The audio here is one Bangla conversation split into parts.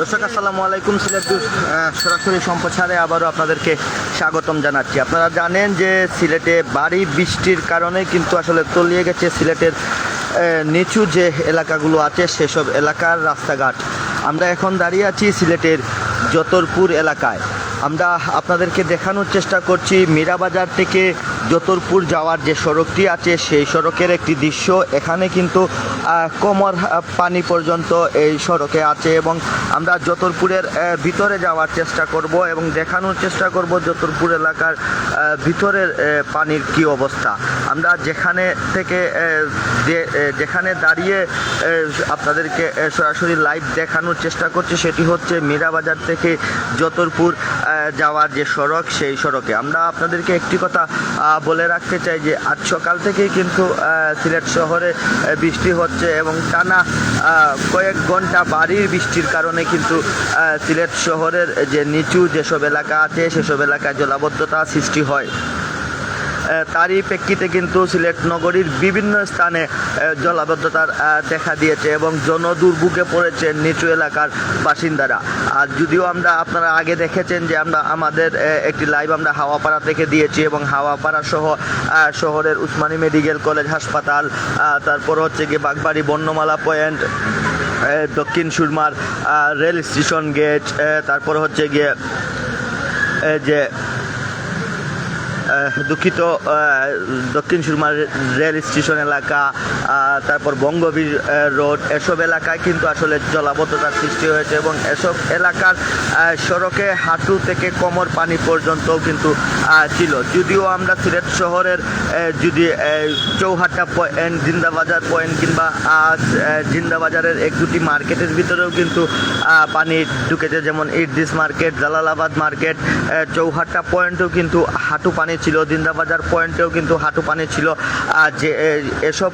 দর্শক, আসসালামু আলাইকুম সিলেট সরাসরি সম্প্রচারে আবারও আপনাদেরকে স্বাগতম জানাচ্ছি। আপনারা জানেন যে সিলেটে বাড়ি বৃষ্টির কারণে কিন্তু আসলে তলিয়ে গেছে সিলেটের নিচু যে এলাকাগুলো আছে সেসব এলাকার রাস্তাঘাট। আমরা এখন দাঁড়িয়ে আছি সিলেটের যতরপুর এলাকায়। আমরা আপনাদেরকে দেখানোর চেষ্টা করছি মীরাবাজার থেকে যতরপুর যাওয়ার যে সড়কটি আছে, সেই সড়কের একটি দৃশ্য। এখানে কিন্তু কোমর পানি পর্যন্ত এই সড়কে আছে এবং আমরা যতরপুরের ভিতরে যাওয়ার চেষ্টা করব এবং দেখানোর চেষ্টা করব যতরপুর এলাকার ভিতরের পানির কি অবস্থা। আমরা যেখানে থেকে যেখানে দাঁড়িয়ে আপনাদেরকে সরাসরি লাইভ দেখানোর চেষ্টা করছি, সেটি হচ্ছে মীরাবাজার থেকে যতরপুর যাওয়ার যে সড়ক, সেই সড়কে। আমরা আপনাদেরকে একটি কথা বলে রাখতে চাই যে আজ সকাল থেকেই কিন্তু সিলেট শহরে বৃষ্টি হচ্ছে এবং টানা কয়েক ঘণ্টা বাড়ির বৃষ্টির কারণে কিন্তু সিলেট শহরের যে নিচু যেসব এলাকা আছে, সেসব এলাকায় জলাবদ্ধতা সৃষ্টি হয়। তারই প্রেক্ষিতে কিন্তু সিলেট নগরীর বিভিন্ন স্থানে জলাবদ্ধতার দেখা দিয়েছে এবং জনদুর্ভোগে পড়েছে নিচু এলাকার বাসিন্দারা। আর যদিও আমরা আপনারা আগে দেখেছেন যে আমরা, আমাদের একটি লাইভ আমরা হাওয়াপাড়া থেকে দিয়েছি এবং হাওয়াপাড়া সহ শহরের উসমানী মেডিকেল কলেজ হাসপাতাল তারপর হচ্ছে গিয়ে বাগবাড়ি বর্ণমালা পয়েন্ট দক্ষিণ সুরমার রেল স্টেশন গেট তারপর হচ্ছে গিয়ে যে দুঃখিত দক্ষিণ সুরমা রেল স্টেশন এলাকা তারপর বঙ্গবীর রোড, এসব এলাকায় কিন্তু আসলে জলাবদ্ধতার সৃষ্টি হয়েছে এবং এসব এলাকার সড়কে, হাঁটু থেকে কোমর পানি পর্যন্তও কিন্তু ছিল। যদিও আমরা সিলেট শহরের যদি চৌহাট্টা পয়েন্ট, জিন্দাবাজার পয়েন্ট কিংবা জিন্দাবাজারের এক দুটি মার্কেটের ভিতরেও কিন্তু পানি ঢুকেছে। যেমন ইডরিস মার্কেট, জালালাবাদ মার্কেট চৌহাট্টা পয়েন্টও কিন্তু হাঁটু পানি ছিল, জিন্দাবাজার পয়েন্টেও কিন্তু হাঁটু পানি ছিল। আর যে এসব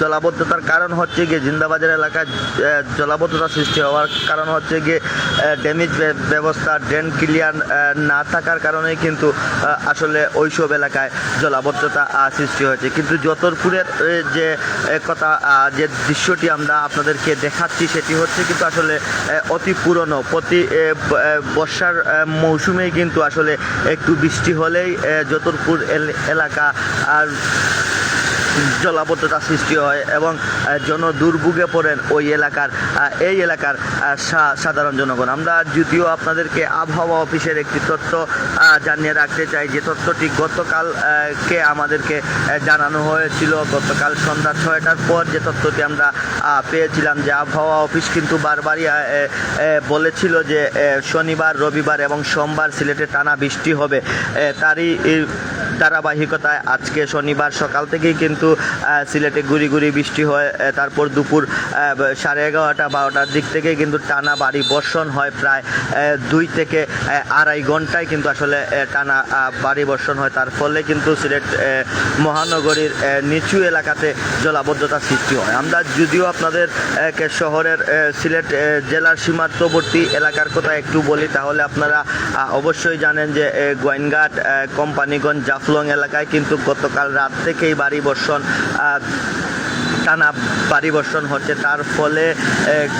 জলাবদ্ধতার কারণ হচ্ছে গিয়ে জিন্দাবাজার এলাকায় জলাবদ্ধতা সৃষ্টি হওয়ার কারণ হচ্ছে গিয়ে ড্যামেজ ব্যবস্থা, ড্রেন ক্লিয়ার না থাকার কারণে কিন্তু আসলে ওইসব এলাকায় জলাবদ্ধতা সৃষ্টি হয়েছে। কিন্তু যতরপুরের যে কথা যে দৃশ্যটি আমরা আপনাদেরকে দেখাচ্ছি, সেটি হচ্ছে কিন্তু আসলে অতি পুরনো। প্রতি বর্ষার মৌসুমেই কিন্তু আসলে একটু বৃষ্টি হলেই যতরপুর এল- এলাকা। আর জলাবদ্ধতা সৃষ্টি হয় এবং জন দুর্ভোগে পড়েন ওই এলাকার এই এলাকার সাধারণ জনগণ। আমরা যদিও আপনাদেরকে আবহাওয়া অফিসের একটি তথ্য জানিয়ে রাখতে চাই যে তথ্যটি গতকাল কে আমাদেরকে জানানো হয়েছিল। গতকাল সন্ধ্যা ছয়টার পর যে তথ্যটি আমরা পেয়েছিলাম যে আবহাওয়া অফিস কিন্তু বারবারই বলেছিল যে শনিবার, রবিবার এবং সোমবার সিলেটে টানা বৃষ্টি হবে। তারই ধারাবাহিকতায় আজকে শনিবার সকাল থেকেই কিন্তু সিলেটে গুড়ি গুড়ি বৃষ্টি হয় তারপর দুপুর সাড়ে এগারোটা বারোটার দিক থেকে কিন্তু টানা বাড়ি বর্ষণ হয় প্রায় দুই থেকে আড়াই ঘন্টায় কিন্তু আসলে টানা বাড়ি বর্ষণ হয়। তার ফলে কিন্তু সিলেট মহানগরীর নিচু এলাকাতে জলাবদ্ধতা সৃষ্টি হয়। আমরা যদিও আপনাদের শহরের সিলেট জেলার সীমান্তবর্তী এলাকার কথা একটু বলি, তাহলে আপনারা অবশ্যই জানেন যে গোয়েনঘাট কোম্পানিগঞ্জ জাফলং এলাকায় কিন্তু গতকাল রাত থেকেই বাড়ি বর্ষণ টানা বাড়ি বর্ষণ হচ্ছে। তার ফলে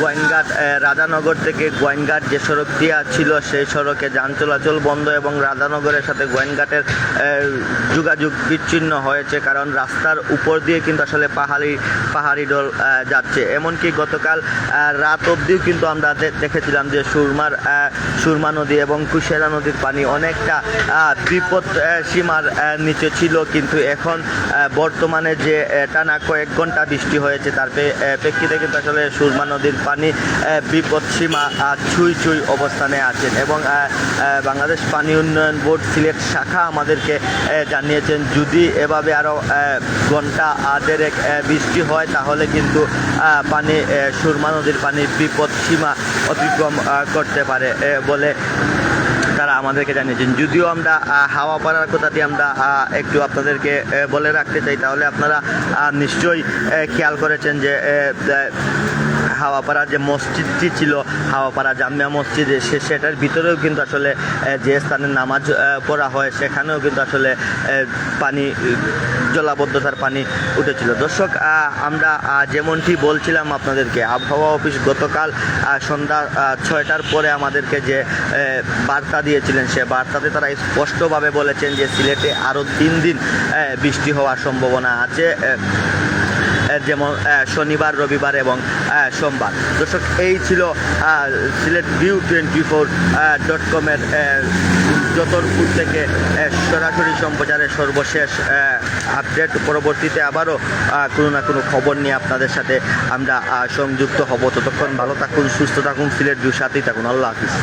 গোয়েনঘাট রাধানগর থেকে গোয়েনঘাট যে সড়ক সড়কটি ছিল, সেই সড়কে যান চলাচল বন্ধ এবং রাধানগরের সাথে গোয়েনঘাটের যোগাযোগ বিচ্ছিন্ন হয়েছে। কারণ রাস্তার উপর দিয়ে কিন্তু আসলে পাহাড়ি পাহাড়ি ডল যাচ্ছে। এমনকি গতকাল রাত অবধিও কিন্তু আমরা দেখেছিলাম যে সুরমার সুরমা নদী এবং কুশেরা নদীর পানি অনেকটা বিপদ সীমার নিচে ছিল। কিন্তু এখন বর্তমানে যে টানা কয়েক ঘণ্টা বৃষ্টি হয়েছে। তার প্রেক্ষিতে কিন্তু আসলে সুরমা নদীর পানি এ, বিপদ ছুঁই ছুঁই অবস্থানে আছেন এবং বাংলাদেশ পানি উন্নয়ন বোর্ড সিলেট শাখা আমাদেরকে জানিয়েছেন যদি এভাবে আরও ঘণ্টা দেড়েক বৃষ্টি হয় তাহলে কিন্তু পানি সুরমা নদীর পানির বিপদ সীমা অতিক্রম করতে পারে বলে তারা আমাদেরকে জানিয়েছেন। যদিও আমরা হাওয়া পাড়ার কথাটি আমরা একটু আপনাদেরকে বলে রাখতে চাই, তাহলে আপনারা নিশ্চয়ই খেয়াল করেছেন যে হাওয়াপাড়া যে মসজিদটি ছিল, হাওয়াপাড়া জামিয়া মসজিদ সে সেটার ভিতরেও কিন্তু আসলে যে স্থানে নামাজ পড়া হয়, সেখানেও কিন্তু আসলে পানি, জলাবদ্ধতার পানি উঠেছিল। দর্শক আমরা যেমনটি বলছিলাম আপনাদেরকে, আবহাওয়া অফিস গতকাল সন্ধ্যা ছয়টার পরে আমাদেরকে যে বার্তা দিয়েছিলেন, সে বার্তাতে তারা স্পষ্টভাবে বলেছেন যে, সিলেটে আরও তিন দিন বৃষ্টি হওয়ার সম্ভাবনা আছে যেমন শনিবার, রবিবার এবং সোমবার। দর্শক, এই ছিল Sylhet view twenty four dot কমের যতরপুর থেকে সরাসরি সম্প্রচারের সর্বশেষ আপডেট পরবর্তীতে আবারও কোনো না কোনো খবর নিয়ে আপনাদের সাথে আমরা সংযুক্ত হব। ততক্ষণ ভালো থাকুন, সুস্থ থাকুন, সিলেট ভিউ সাথেই থাকুন। আল্লাহ হাফিজ।